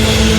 என்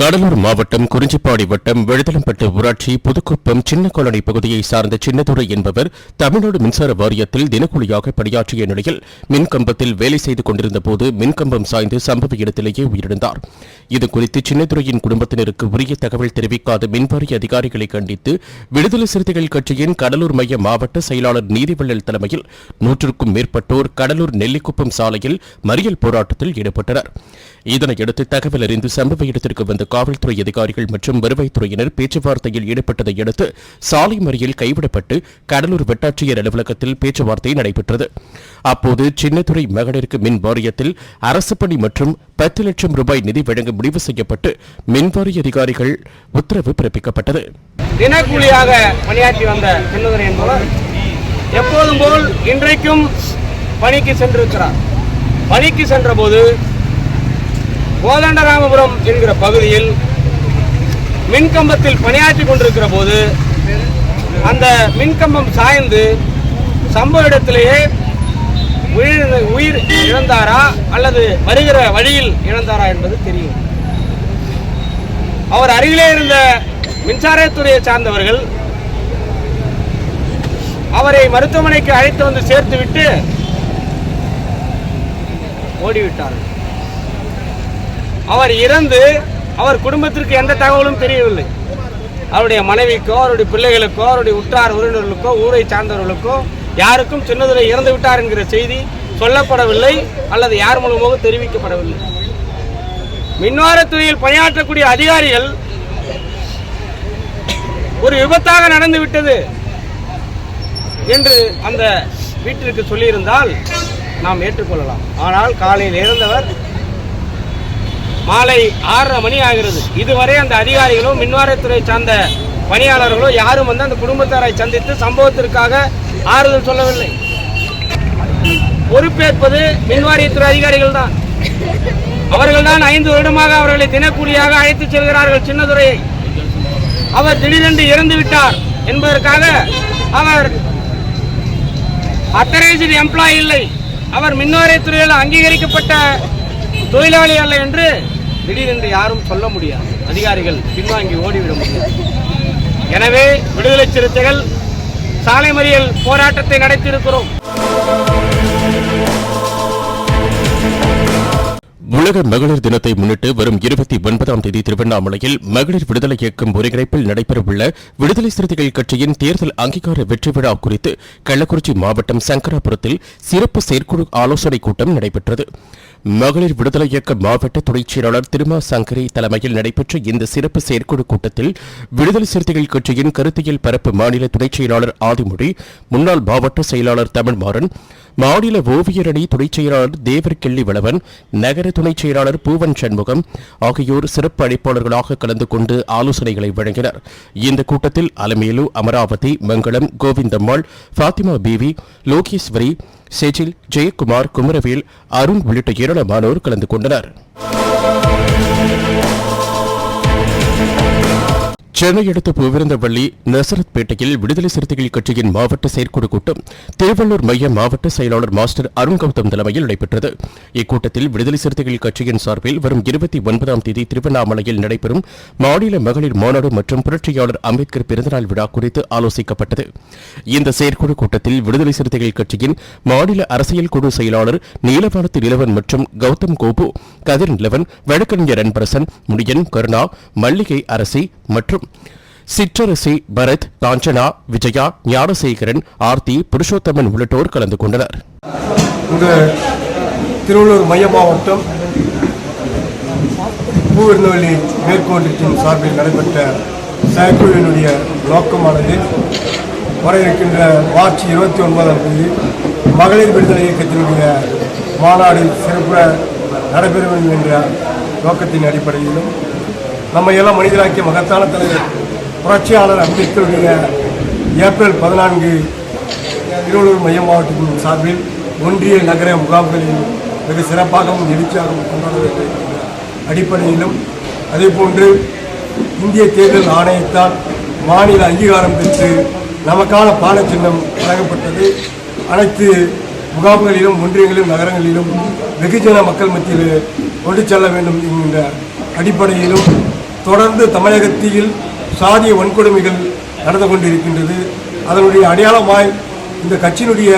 கடலூர் மாவட்டம் குறிஞ்சிப்பாடி வட்டம் விழுதலம்பட்டு ஊராட்சி புதுக்குப்பம் சின்ன காலனி பகுதியை சார்ந்த சின்னதுரை என்பவர் தமிழ்நாடு மின்சார வாரியத்தில் தினக்கூலியாக பணியாற்றிய நிலையில் மின்கம்பத்தில் வேலை செய்து கொண்டிருந்த போது மின்கம்பம் சாய்ந்து சம்பவ இடத்திலேயே உயிரிழந்தார். இதுகுறித்து சின்னதுரையின் குடும்பத்தினருக்கு உரிய தகவல் தெரிவிக்காத மின்வாரிய அதிகாரிகளை கண்டித்து விடுதலை சிறுத்தைகள் கட்சியின் கடலூர் மைய மாவட்ட செயலாளர் நீதிவள்ளல் தலைமையில் நூற்றுக்கும் மேற்பட்டோர் கடலூர் நெல்லிக்குப்பம் சாலையில் மறியல் போராட்டத்தில் ஈடுபட்டனர். இதனையடுத்து தகவல் அறிந்து சம்பவ இடத்திற்கு வந்த காவல்துறை அதிகாரிகள் மற்றும் வருவாய்த்துறையினர் பேச்சுவார்த்தையில் ஈடுபட்டதை அடுத்து சாலை மறியல் கைவிடப்பட்டு கடலூர் வட்டாட்சியர் அலுவலகத்தில் பேச்சுவார்த்தை நடைபெற்றது. அப்போது சின்னத்துறை மகளிருக்கு மின் வாரியத்தில் அரசு பணி மற்றும் பத்து லட்சம் ரூபாய் நிதி வழங்க முடிவு செய்யப்பட்டு மின்வாரிய அதிகாரிகள் உத்தரவு பிறப்பிக்கப்பட்டது. தினக்கூலியாக பணியாற்றி வந்த சின்னதுரை என்பவர் எப்போதும் போல் இன்றைக்கும் பணிக்கு சென்றிருக்கிறார். பணிக்கு சென்றபோது கோதண்டராமபுரம் என்கிற பகுதியில் மின்கம்பத்தில் பணியாற்றி கொண்டிருக்கிற போது அந்த மின்கம்பம் சாய்ந்து சம்பவ இடத்திலேயே உயிர் உயிர் இழந்தாரா அல்லது வருகிற வழியில் இழந்தாரா என்பது தெரியும். அவர் அருகிலே இருந்த மின்சாரத்துறையை சார்ந்தவர்கள் அவரை மருத்துவமனைக்கு அழைத்து வந்து சேர்த்துவிட்டு ஓடிவிட்டார்கள். அவர் இறந்து அவர் குடும்பத்திற்கு எந்த தகவலும் தெரியவில்லை. அவருடைய மனைவிக்கோ அவருடைய பிள்ளைகளுக்கோ அவருடைய உற்றார் உறவினர்களுக்கோ ஊரை சார்ந்தவர்களுக்கோ யாருக்கும் சின்னதுரை இறந்து விட்டார் என்கிற செய்தி சொல்லப்படவில்லை அல்லது யார் மூலமாக தெரிவிக்கப்படவில்லை. மின்வாரத்துறையில் பணியாற்றக்கூடிய அதிகாரிகள் ஒரு விபத்தாக நடந்து விட்டது என்று அந்த வீட்டிற்கு சொல்லியிருந்தால் நாம் ஏற்றுக்கொள்ளலாம். ஆனால் காலையில் இறந்தவர் மாலை ஆறரை மணி ஆகிறது. இதுவரை அந்த அதிகாரிகளும் மின்வாரத்துறை சார்ந்த பணியாளர்களோ யாரும் வந்து அந்த குடும்பத்தாரை சந்தித்து சம்பவத்திற்காக ஆறுதல் சொல்லவில்லை. பொறுப்பேற்பது மின்வாரியத்துறை அதிகாரிகள் தான். அவர்கள் தான் ஐந்து வருடமாக அவர்களை தினக்கூலியாக அழைத்துச் செல்கிறார்கள் சின்னதுரையை. அவர் திடீரென்று இறந்து விட்டார் என்பதற்காக அவர் அத்தரைஸ்டு எம்ப்ளாயி இல்லை. அவர் மின்வாரியத்துறையில் அங்கீகரிக்கப்பட்ட தொழிலாளி அல்ல என்று திடீரென்று யாரும் சொல்ல முடியாது. அதிகாரிகள் பின்வாங்கி ஓடிவிட முடியாது. எனவே விடுதலை சிறுத்தைகள் சாலை மறியல் போராட்டத்தை நடத்தியிருக்கிறோம். உலக மகளிர் தினத்தை முன்னிட்டு வரும் இருபத்தி ஒன்பதாம் தேதி திருவண்ணாமலையில் மகளிர் விடுதலை இயக்கம் ஒருங்கிணைப்பில் நடைபெறவுள்ள விடுதலை சிறுத்தைகள் கட்சியின் தேர்தல் அங்கீகார வெற்றி விழா குறித்து கள்ளக்குறிச்சி மாவட்டம் சங்கராபுரத்தில் சிறப்பு செயற்குழு ஆலோசனைக் கூட்டம் நடைபெற்றது. மகளிர் விடுதலை இயக்க மாவட்ட துணைச் செயலாளர் திருமா சங்கரி தலைமையில் நடைபெற்ற இந்த சிறப்பு செயற்குழு கூட்டத்தில் விடுதலை சிறுத்தைகள் கட்சியின் கருத்தியல் பரப்பு மாநில துணைச் செயலாளர் ஆதிமொழி முன்னாள் மாவட்ட செயலாளர் தமிழ்மாறன் மாநில ஓவியரணி துணைச் செயலாளர் தேவர் கிள்ளி வளவன் நகர துணைச் செயலாளர் பூவன் சண்முகம் ஆகியோர் சிறப்பு அழைப்பாளர்களாக கலந்து கொண்டு ஆலோசனைகளை வழங்கினர். இந்த கூட்டத்தில் அலமேலு அமராவதி மங்களம் கோவிந்தம்மாள் ஃபாத்திமா பிவி லோகேஸ்வரி செஜில் ஜெயக்குமார் குமரவேல் அருண் உள்ளிட்ட ஏராளமானோர் கலந்து கொண்டனர். சென்னை அடுத்த பூவிருந்தவள்ளி நசரத்பேட்டையில் விடுதலை சிறுத்தைகள் கட்சியின் மாவட்ட செயற்குழு கூட்டம் திருவள்ளூர் மைய மாவட்ட செயலாளர் மாஸ்டர் அருண் கௌதம் தலைமையில் நடைபெற்றது. இக்கூட்டத்தில் விடுதலை சிறுத்தைகள் கட்சியின் சார்பில் வரும் இருபத்தி ஒன்பதாம் தேதி திருவண்ணாமலையில் நடைபெறும் மாநில மகளிர் மாநாடு மற்றும் புரட்சியாளர் அம்பேத்கர் பிறந்தநாள் விழா குறித்து ஆலோசிக்கப்பட்டது. இந்த செயற்குழு கூட்டத்தில் விடுதலை சிறுத்தைகள் கட்சியின் மாநில அரசியல் குழு செயலாளர் நீலவானத்து நிலவன் மற்றும் கௌதம் கோபு கதிர் நிலவன் வழக்கறிஞர் அன்பரசன் முடியன் கருணா மல்லிகை அரசி மற்றும் சிற்றரசி பரத் காஞ்சனா விஜயா ஞானசேகரன் ஆர்த்தி புருஷோத்தமன் உள்ளிட்டோர் கலந்து கொண்டனர். இந்த திருவள்ளூர் மைய மாவட்டம் பூவிருந்தவள்ளி மேற்கோட்டத்தின் சார்பில் நடைபெற்ற செயற்குழுவினுடைய நோக்கமானது வர இருக்கின்ற மார்ச் இருபத்தி ஒன்பதாம் தேதி மகளிர் விடுதலை இயக்கத்தினுடைய மாநாடு சிறப்புற நடைபெறும் என்ற நோக்கத்தின் அடிப்படையிலும் நம்ம எல்லாம் மனிதராக்கிய மகத்தான தலைவர் புரட்சியாளர் அம்பேத்கருடைய ஏப்ரல் பதினான்கு திருவள்ளூர் மைய மாவட்டத்தின் சார்பில் ஒன்றிய நகர முகாம்களில் வெகு சிறப்பாகவும் எழுச்சியாகவும் கொண்டாட வேண்டும் என்ற அடிப்படையிலும் அதேபோன்று இந்திய தேர்தல் ஆணையத்தால் மாநில அங்கீகாரம் பெற்று நமக்கான பாடச்சின்னம் சின்னம் வழங்கப்பட்டது. அனைத்து முகாம்களிலும் ஒன்றியங்களிலும் நகரங்களிலும் வெகுஜன மக்கள் மத்தியில் கொண்டு செல்ல வேண்டும் என்கின்ற அடிப்படையிலும் தொடர்ந்து தமிழகத்தில் சாதிய வன்கொடுமைகள் நடந்து கொண்டிருக்கின்றது. அதனுடைய அடையாளமாய் இந்த கட்சியினுடைய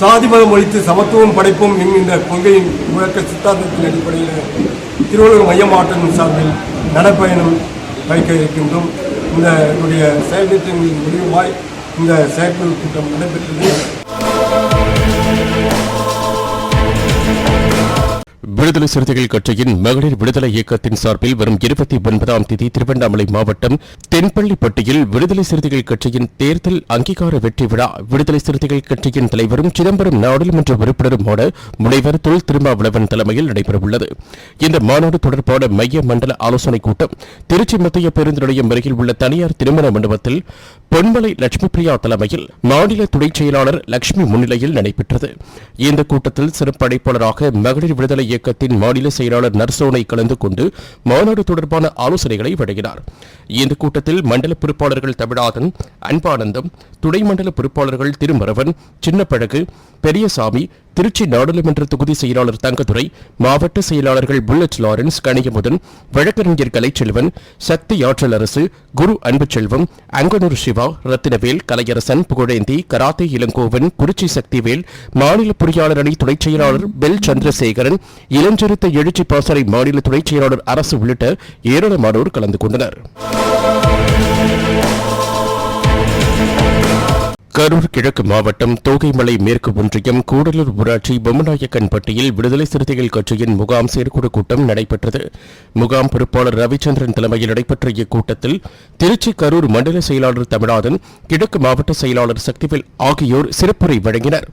சாதி மதம் ஒழித்து சமத்துவம் படைப்போம் என்கின்ற கொள்கையின் முழக்க சித்தாந்தத்தின் அடிப்படையில் திருவள்ளூர் மைய மாவட்டத்தின் சார்பில் நடைப்பயணம் வைக்க இருக்கின்றோம். இந்த என்னுடைய செயல்திட்டங்களின் முடிவுமாய் இந்த செயற்குழு கூட்டம் நடைபெற்றது. விடுதலை சிறுத்தைகள் கட்சியின் மகளிர் விடுதலை இயக்கத்தின் சார்பில் வரும் இருபத்தி ஒன்பதாம் தேதி திருவண்ணாமலை மாவட்டம் தென்பள்ளிப்பட்டியில் விடுதலை சிறுத்தைகள் கட்சியின் தேர்தல் அங்கீகார வெற்றி விழா விடுதலை சிறுத்தைகள் கட்சியின் தலைவரும் சிதம்பரம் நாடாளுமன்ற உறுப்பினருமான முனைவர் தொல் திருமாவளவன் தலைமையில் நடைபெறவுள்ளது. இந்த மாநாடு தொடர்பான மைய மண்டல ஆலோசனைக் கூட்டம் திருச்சி மத்திய பேருந்து நிலையம் அருகில் உள்ள தனியார் திருமண மண்டபத்தில் பொன்மலை லட்சுமி பிரியா தலைமையில் மாநில துணைச் செயலாளர் லட்சுமி முன்னிலையில் நடைபெற்றது. இந்த கூட்டத்தில் சிறப்பு அழைப்பாளராக மகளிர் விடுதலை இயக்கத்தின் மாநில செயலாளர் நர்சோனை கலந்து கொண்டு மாநாடு தொடர்பான ஆலோசனைகளை வழங்கினார். இந்த கூட்டத்தில் மண்டல பொறுப்பாளர்கள் தமிழாதன் அன்பானந்தம் துணை மண்டல பொறுப்பாளர்கள் திருமரவன் சின்னப்பழகு பெரியசாமி திருச்சி நாடாளுமன்ற தொகுதி செயலாளர் தங்கதுரை மாவட்ட செயலாளர்கள் புல்லட் லாரன்ஸ் கனியமுதன் வழக்கறிஞர் கலைச்செல்வன் சக்தி ஆற்றல் அரசு குரு அன்புச்செல்வம் அங்கனூர் சிவா ரத்தினவேல் கலையரசன் புகழேந்தி கராத்தே இளங்கோவன் குறிச்சி சக்திவேல் மாநில பொறியாளர் அணி துணைச் செயலாளர் பெல் சந்திரசேகரன் இளஞ்சிறுத்த எழுச்சி பாசறை மாநில துணைச் செயலாளர் அரசு உள்ளிட்ட ஏராளமானோர் கலந்து கொண்டனர். கரூர் கிழக்கு மாவட்டம் தோகைமலை மேற்கு ஒன்றியம் கூடலூர் ஊராட்சி பொம்மநாயக்கன்பட்டியில் விடுதலை சிறுத்தைகள் கட்சியின் முகாம் செயற்குழு கூட்டம் நடைபெற்றது. முகாம் பொறுப்பாளர் ரவிச்சந்திரன் தலைமையில் நடைபெற்ற இக்கூட்டத்தில் திருச்சி கரூர் மண்டல செயலாளர் தமிழாதன் கிழக்கு மாவட்ட செயலாளர் சக்திவேல் ஆகியோர் சிறப்புரை வழங்கினர்.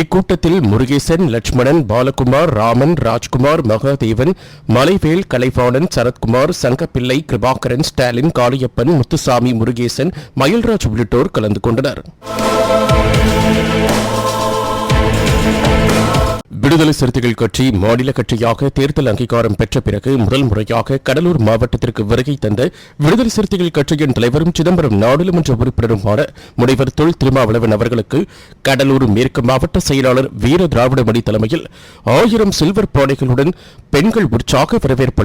இக்கூட்டத்தில் முருகேசன் லட்சுமணன் பாலகுமார் ராமன் ராஜ்குமார் மகாதேவன் மலைவேல் கலைவாணன் சரத்குமார் சங்கப்பிள்ளை கிருபாகரன் ஸ்டாலின் காளியப்பன் முத்துசாமி முருகேசன் மயில்ராஜ் உள்ளிட்டோர் கலந்து கொண்டனர். விடுதலை சிறுத்தைகள் கட்சி மாநில கட்சியாக தேர்தல் அங்கீகாரம் பெற்ற பிறகு முதல் முறையாக கடலூர் மாவட்டத்திற்கு வருகை தந்த விடுதலை சிறுத்தைகள் கட்சியின் தலைவரும் சிதம்பரம் நாடாளுமன்ற உறுப்பினருமான முனைவர் தொல் திருமாவளவன் அவர்களுக்கு கடலூர் மேற்கு மாவட்ட செயலாளர் வீர திராவிடமணி தலைமையில் ஆயிரம் சில்வர் பானைகளுடன் பெண்கள் உற்சாக வரவேற்பு